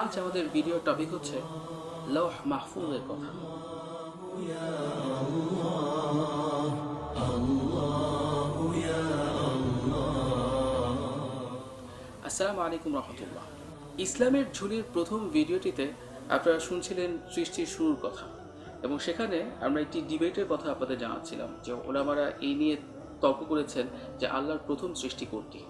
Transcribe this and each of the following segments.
আজ আমাদের video topic হচ্ছে লৌহ মাহফুজের কথা। আসসালামু আলাইকুম রহমতুল্লাহ। ইসলামের ঝুলির প্রথম ভিডিওটিতে আপনারা শুনছিলেন সৃষ্টির শুরুর কথা এবং সেখানে আমরা একটি ডিবেটের কথা আপনাদের জানাচ্ছিলাম যে ওলামারা এই নিয়ে তর্ক করেছেন যে আল্লাহর প্রথম সৃষ্টি কোনটি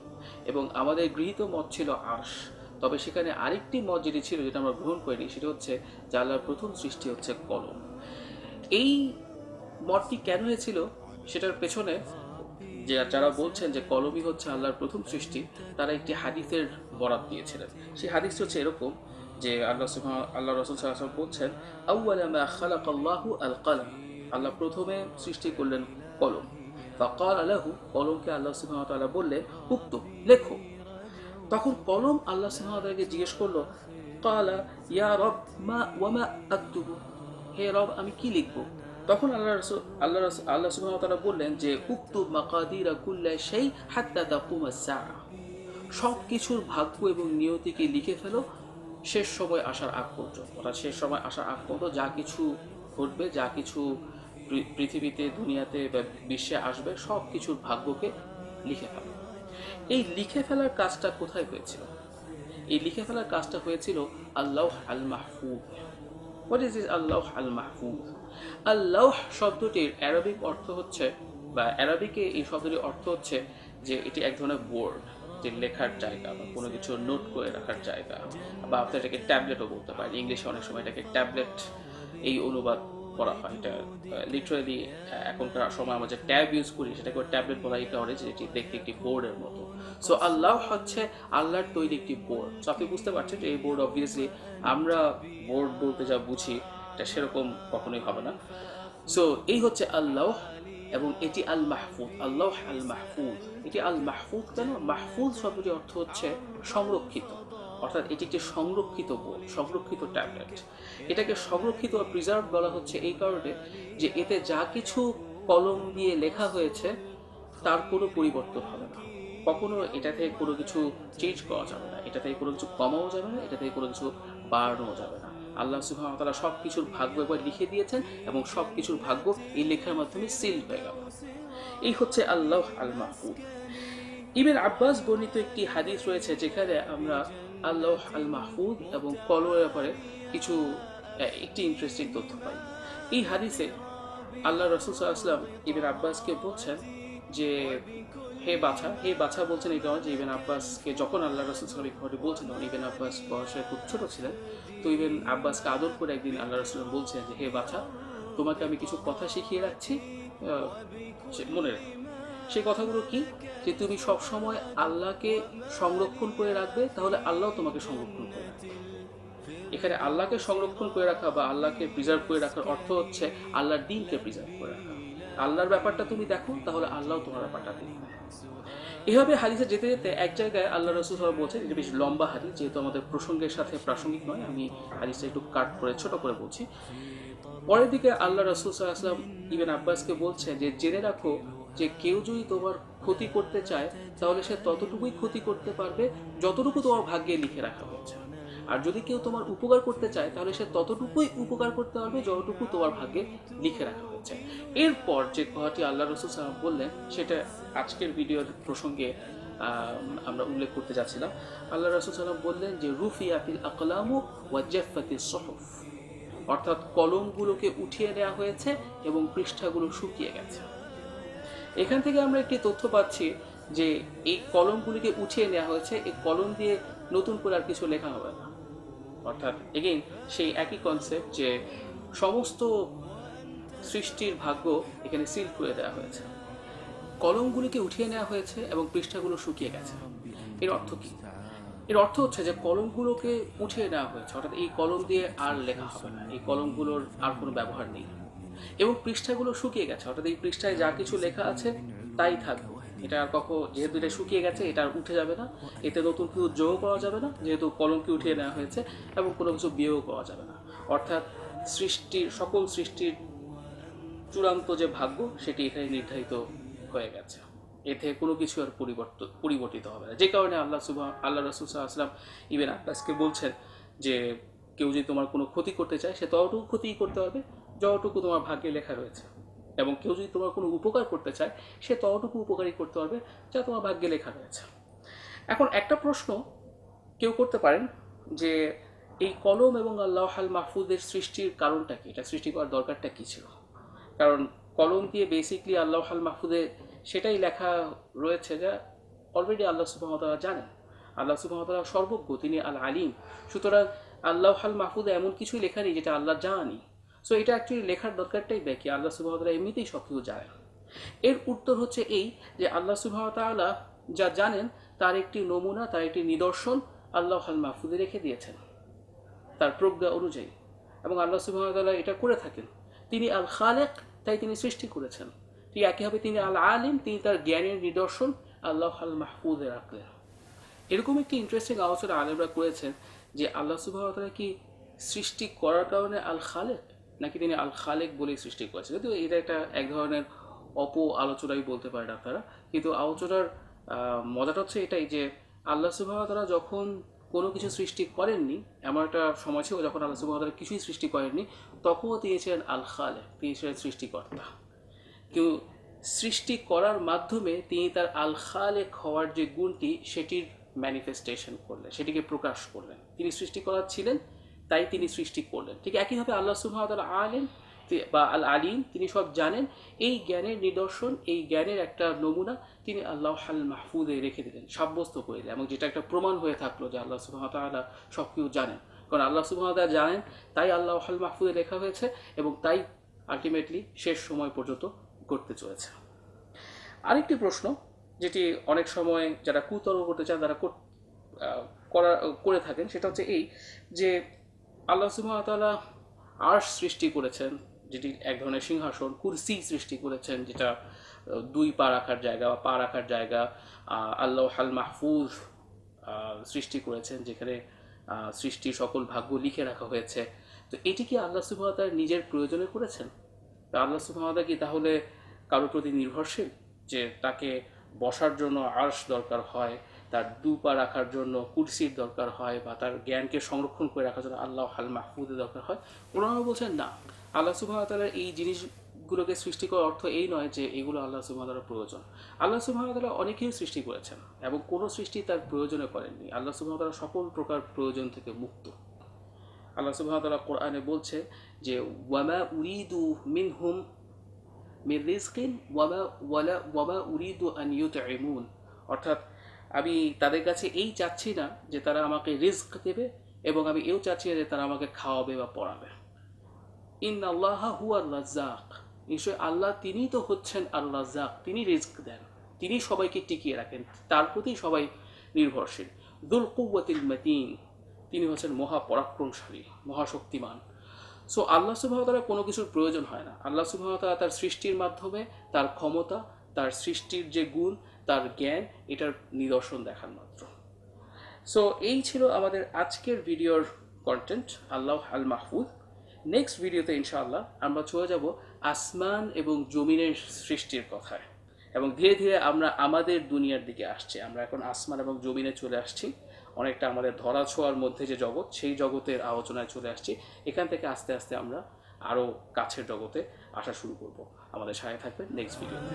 এবং আমাদের গৃহীত মত ছিল আর্শ। তবে সেখানে আরেকটি মত যেটি ছিল যেটা আমরা গ্রহণ করিনি, সেটা হচ্ছে যে প্রথম সৃষ্টি হচ্ছে কলম। এই মতটি কেন হয়েছিল? সেটার পেছনে যে যারা বলছেন যে কলমই হচ্ছে আল্লাহর প্রথম সৃষ্টি, তারা একটি হাদিসের বরাত দিয়েছিলেন। সেই হাদিস হচ্ছে এরকম যে আল্লাহ আল্লাহ রসুল সাল্লাম বলছেন আউ্বালা মা খালাকাল্লাহু আল কালাম আল্লাহ প্রথমে সৃষ্টি করলেন কলম। আলাহু কলমকে আল্লাহ সুবহানাহু ওয়া তাআলা বললেন, উক্তু, লেখো। তখন কলম আল্লাহ সুবহানাহু জিজ্ঞেস করল, কালা, ইয়া রব, মা ওয়ামা আক্তুবু? হে রব, আমি কি লিখব? তখন আল্লাহ রসুল আল্লাহ রসুল, আল্লাহ ওয়া বললেন যে উক্তু মাকাদিরা কুল্লা শাই হাত্তা তাকুমা সা সব কিছুর ভাগ্য এবং নিয়তিকে লিখে ফেলো, শেষ সময় আসার আগ পর্যন্ত। অর্থাৎ শেষ সময় আসার আগ পর্যন্ত যা কিছু ঘটবে, যা কিছু পৃথিবীতে, দুনিয়াতে বা বিশ্বে আসবে সব কিছুর ভাগ্যকে লিখে ফেলো। এই লিখে ফেলার কাজটা কোথায় হয়েছিল? এই লিখে ফেলার কাজটা হয়েছিল আল্লাহ আল মাহফুজ। হোয়াট ইজ ইজ আল্লাহ আল মাহফুজ? আল্লাহ শব্দটির অ্যারাবিক অর্থ হচ্ছে, বা অ্যারাবিকে এই শব্দটির অর্থ হচ্ছে যে এটি এক ধরনের বোর্ড যে লেখার জায়গা বা কোনো কিছু নোট করে রাখার জায়গা, বা আপনি এটাকে ট্যাবলেটও বলতে পারেন। ইংলিশে অনেক সময় এটাকে ট্যাবলেট এই অনুবাদ করা হয়। এটা লিটারালি এখনকার সময় আমরা যে ট্যাব ইউজ করি, সেটাকে ট্যাবলেট বলা এই কারণে যে এটি দেখতে একটি বোর্ডের মতো। সো আল্লাহ হচ্ছে আল্লাহর তৈরি একটি বোর্ড সো আপনি বুঝতে পারছেন যে এই বোর্ড অবভিয়াসলি আমরা বোর্ড বলতে যা বুঝি, এটা সেরকম কখনোই হবে না। সো এই হচ্ছে আল্লাহ এবং এটি আল মাহফুজ আল্লাহ আল মাহফুজ এটি আল মাহফুজ কেন? মাহফুজ শব্দটির অর্থ হচ্ছে সংরক্ষিত। অর্থাৎ এটি একটি সংরক্ষিত সংরক্ষিত ট্যাবলেট। এটাকে সংরক্ষিত বা প্রিজার্ভ বলা হচ্ছে এই কারণে যে এতে যা কিছু কলম দিয়ে লেখা হয়েছে, তার কোনো পরিবর্তন হবে না। কখনো এটা থেকে কোনো কিছু চেঞ্জ করা যাবে না। এটা থেকে কোনো কিছু কমাও যাবে না, এটা থেকে কোনো কিছু বাড়ানো যাবে না। আল্লাহ সুবহানাহু তাআলা সব কিছুর ভাগ্য একবার লিখে দিয়েছেন এবং সব কিছুর ভাগ্য এই লেখার মাধ্যমে সিল হয়ে গেল। এই হচ্ছে আল্লাহ আল মাহফুজ ইবেন আব্বাস বর্ণিত একটি হাদিস রয়েছে যেখানে আমরা আল্লাহ আল মাহফুজ এবং কলমের ব্যাপারে কিছু একটি ইন্টারেস্টিং তথ্য পাই। এই হাদিসে আল্লাহ রসুল সাল্লাম ইবেন আব্বাসকে বলছেন যে, হে বাছা হে বাছা বলছেন এই কারণে যে ইবেন আব্বাসকে যখন আল্লাহ রসুল সাল্লাম ঘটে বলছেন, তখন ইবেন আব্বাস বয়সে খুব ছোট ছিলেন, তো ইবেন আব্বাসকে আদর করে একদিন আল্লাহ রসুল বলছেন যে, হে বাছা, তোমাকে আমি কিছু কথা শিখিয়ে রাখছি মনে রেখো। সেই কথাগুলো কি? যে তুমি সব সময় আল্লাহকে সংরক্ষণ করে রাখবে, তাহলে আল্লাহ তোমাকে সংরক্ষণ করে এখানে আল্লাহকে সংরক্ষণ করে রাখা বা আল্লাহকে প্রিজার্ভ করে রাখার অর্থ হচ্ছে আল্লাহর দিনকে প্রিজার্ভ করে রাখা। আল্লাহর ব্যাপারটা তুমি দেখো, তাহলে আল্লাহ তোমার ব্যাপারটা দেখবে। এভাবে হাদিসে যেতে যেতে এক জায়গায় আল্লাহ রসুল সাল্লাম বলছেন এটা বেশ লম্বা হাদিস, যেহেতু আমাদের প্রসঙ্গের সাথে প্রাসঙ্গিক নয়, আমি হাদিসটা একটু কাট করে, ছোট করে বলছি। পরের দিকে আল্লাহ রসুল সাল্লাম ইবেন আব্বাসকে বলছে যে, জেনে রাখো যে কেউ যদি তোমার ক্ষতি করতে চায়, তাহলে সে ততটুকুই ক্ষতি করতে পারবে যতটুকু তোমার ভাগ্যে লিখে রাখা হয়েছে। আর যদি কেউ তোমার উপকার করতে চায়, তাহলে সে ততটুকুই উপকার করতে পারবে যতটুকু তোমার ভাগ্যে লিখে রাখা হয়েছে। এরপর যে কথাটি আল্লাহ রসুল সাল্লাম বললেন, সেটা আজকের ভিডিওর প্রসঙ্গে আমরা উল্লেখ করতে যাচ্ছিলাম। আল্লাহ রসুল সাল্লাম বললেন যে, রুফিয়াতিল আকলামু ওয়াজ্জাফাতিস সহফ। অর্থাৎ কলমগুলোকে উঠিয়ে নেওয়া হয়েছে এবং পৃষ্ঠাগুলো শুকিয়ে গেছে। এখান থেকে আমরা একটি তথ্য পাচ্ছি যে এই কলমগুলিকে উঠিয়ে নেওয়া হয়েছে। এই কলম দিয়ে নতুন করে আর কিছু লেখা হবে না। অর্থাৎ এগেইন সেই একই কনসেপ্ট যে সমস্ত সৃষ্টির ভাগ্য এখানে সিল করে দেওয়া হয়েছে। কলমগুলিকে উঠিয়ে নেওয়া হয়েছে এবং পৃষ্ঠাগুলো শুকিয়ে গেছে। এর অর্থ কি? এর অর্থ হচ্ছে যে কলমগুলোকে উঠিয়ে নেওয়া হয়েছে। অর্থাৎ এই কলম দিয়ে আর লেখা হবে না। এই কলমগুলোর আর কোনো ব্যবহার নেই। এবং পৃষ্ঠাগুলো শুকিয়ে গেছে। অর্থাৎ এই পৃষ্ঠায় যা কিছু লেখা আছে, তাই থাকবে এটা আর কখনো, যেহেতু এটা শুকিয়ে গেছে, এটা আর উঠে যাবে না। এতে নতুন কিছু যোগ করা যাবে না, যেহেতু কলমকে উঠিয়ে নেওয়া হয়েছে এবং কোনো কিছু বিয়োগ করা যাবে না। অর্থাৎ সৃষ্টির, সকল সৃষ্টির চূড়ান্ত যে ভাগ্য, সেটি এখানে নির্ধারিত হয়ে গেছে। এতে কোনো কিছু আর পরিবর্তন পরিবর্তিত হবে না। যে কারণে আল্লাহ সুবাহ, আল্লাহ রসুল সাল্লাম ইবেন আব্বাসকে বলছেন যে, কেউ যদি তোমার কোনো ক্ষতি করতে চায়, সে ততটুকু ক্ষতিই করতে পারবে। যতটুকু তোমার ভাগ্যে লেখা রয়েছে। এবং কেউ যদি তোমার কোনো উপকার করতে চায়, সে ততটুকু উপকারই করতে পারবে যা তোমার ভাগ্যে লেখা রয়েছে। এখন একটা প্রশ্ন কেউ করতে পারেন যে, এই কলম এবং আল্লাহ হাল মাহফুজের সৃষ্টির কারণটা কি? এটা সৃষ্টি করার দরকারটা কী ছিল? কারণ কলম দিয়ে বেসিকলি আল্লাহ হাল মাহফুজে সেটাই লেখা রয়েছে যা অলরেডি আল্লাহ সুবাহতালা জানেন। আল্লাহ সুবাহতালা সর্বজ্ঞ, তিনি আল আলিম। সুতরাং আল্লাহ হাল মাহফুজে এমন কিছুই লেখা নেই যেটা আল্লাহ জানি সো এটা অ্যাকচুয়ালি লেখার দরকারটাই ব্যাকি আল্লাহ সুবাহতালা এমনিতেই সব কিছু জানেন। এর উত্তর হচ্ছে এই যে, আল্লাহ সুবাহতালা যা জানেন, তার একটি নমুনা, তার একটি নিদর্শন আল্লাহ হাল মাহফুজে রেখে দিয়েছেন। তার প্রজ্ঞা অনুযায়ী। এবং আল্লাহ সুবাহতাল্লাহ এটা করে থাকেন। তিনি আল খালেক, তাই তিনি সৃষ্টি করেছেন। ঠিক একইভাবে তিনি আল আলিম, তিনি তার জ্ঞানের নিদর্শন আল্লাহ আল মাহফুজে রাখলেন। এরকম একটি ইন্টারেস্টিং আলোচনা আলেমরা করেছেন যে, আল্লাহ সুবাহতাল্লাহ কি সৃষ্টি করার কারণে আল খালেক? নাকি তিনি আল খালেক বলেই সৃষ্টি করেছেন? যদিও এটা একটা এক ধরনের অপ আলোচনাই বলতে পারেন আপনারা। কিন্তু আলোচনার মজাটা হচ্ছে এটাই যে আল্লাহ সুবাহতাল্লাহ যখন কোনো কিছু সৃষ্টি করেননি, এমন একটা সময় ছিল যখন আল্লাহ সুবাহতাল্লাহ কিছুই সৃষ্টি করেননি, তখনও তিনি ছিলেন আল খালে তিনি ছিলেন সৃষ্টিকর্তা। কেউ সৃষ্টি করার মাধ্যমে তিনি তার আল খালেক হওয়ার যে গুণটি, সেটির ম্যানিফেস্টেশন করলেন, সেটিকে প্রকাশ করলেন। তিনি সৃষ্টি করার ছিলেন তাই তিনি সৃষ্টি করলেন। ঠিক একইভাবে আল্লাহ সুবাহতাল্লাহ আলেন বা আল আলিম, তিনি সব জানেন। এই জ্ঞানের নিদর্শন, এই জ্ঞানের একটা নমুনা তিনি আল্লাহ হাল মাহফুদে রেখে দিলেন, সাব্যস্ত করে দিলেন। এবং যেটা একটা প্রমাণ হয়ে থাকল যে আল্লাহ সুবাহতাল্লাহ সব কিছু জানেন। কারণ আল্লাহ সুবাহতাল্লাহ জানেন, তাই আল্লাহ হাল মাহফুদে লেখা হয়েছে এবং তাই আলটিমেটলি শেষ সময় পর্যন্ত করতে চলেছে। আরেকটি প্রশ্ন, যেটি অনেক সময় যারা কুতর্ক করতে চান, তারা করা, করে থাকেন, সেটা হচ্ছে এই যে আল্লাহ সুবাহতাল্লাহ আর্শ সৃষ্টি করেছেন, যেটি এক ধরনের সিংহাসন, কুরসি সৃষ্টি করেছেন, যেটা দুই পা রাখার জায়গা বা পা রাখার জায়গা আল্লাহ হাল মাহফুজ সৃষ্টি করেছেন, যেখানে সৃষ্টির সকল ভাগ্য লিখে রাখা হয়েছে। তো এটি কি আল্লাহ সুবাহতার নিজের প্রয়োজনে করেছেন? তা আল্লাহ সুবাহতা কি তাহলে কারোর প্রতি নির্ভরশীল? যে তাকে বসার জন্য আর্শ দরকার হয় তার দু পা রাখার জন্য কুরসির দরকার হয় বা তার জ্ঞানকে সংরক্ষণ করে রাখার জন্য আল্লাহ হাল মাহফুদের দরকার হয়। ওনারা বলছেন, না, আল্লাহ সুবাহতালার এই জিনিসগুলোকে সৃষ্টি করার অর্থ এই নয় যে এগুলো আল্লাহ সুবাহতালার প্রয়োজন। আল্লাহ সুবাহতালা অনেকেই সৃষ্টি করেছেন এবং কোনো সৃষ্টি তার প্রয়োজনে করেননি। আল্লাহ সুবাহতালা সকল প্রকার প্রয়োজন থেকে মুক্ত। আল্লাহ সুবহানাহু কোরআনে বলছে যে, ওয়ামা উরিদু মিন রিজকিন, ওয়ামা, ওয়ালা, ওয়ামা উরিদু আন ইউতইমুন অর্থাৎ আমি তাদের কাছে এই চাচ্ছি না যে তারা আমাকে রিস্ক দেবে এবং আমি এও চাচ্ছি না যে তারা আমাকে খাওয়াবে বা পড়াবে। ইন আল্লাহ হুয়া রাজ্জাক। নিশ্চয় আল্লাহ তিনিই তো হচ্ছেন আল্লাহ রাজ্জাক। তিনি রিস্ক দেন। তিনি সবাইকে টিকিয়ে রাখেন। তার প্রতি সবাই নির্ভরশীল। দুল কুব্বতিল মতিন। তিনি হচ্ছেন মহাপরাক্রমশালী মহাশক্তিমান সো আল্লাহ সুবাহতালা কোনো কিছুর প্রয়োজন হয় না। আল্লাহ সুবাহতালা তার সৃষ্টির মাধ্যমে তার ক্ষমতা তার সৃষ্টির যে গুণ, তার জ্ঞান, এটার নিদর্শন দেখার মাত্র। সো এই ছিল আমাদের আজকের ভিডিওর কন্টেন্ট আল্লাহ আল মাহফুজ নেক্সট ভিডিওতে ইনশাআল্লাহ আমরা চলে যাব আসমান এবং জমিনের সৃষ্টির কথায়। এবং ধীরে ধীরে আমরা আমাদের দুনিয়ার দিকে আসছি। আমরা এখন আসমান এবং জমিনে চলে আসছি। অনেকটা আমাদের ধরা ছোঁয়ার মধ্যে যে জগৎ, সেই জগতের আলোচনায় চলে আসছি। এখান থেকে আস্তে আস্তে আমরা আরও কাছের জগতে আসা শুরু করব। আমাদের সাথে থাকবেন নেক্সট ভিডিওতে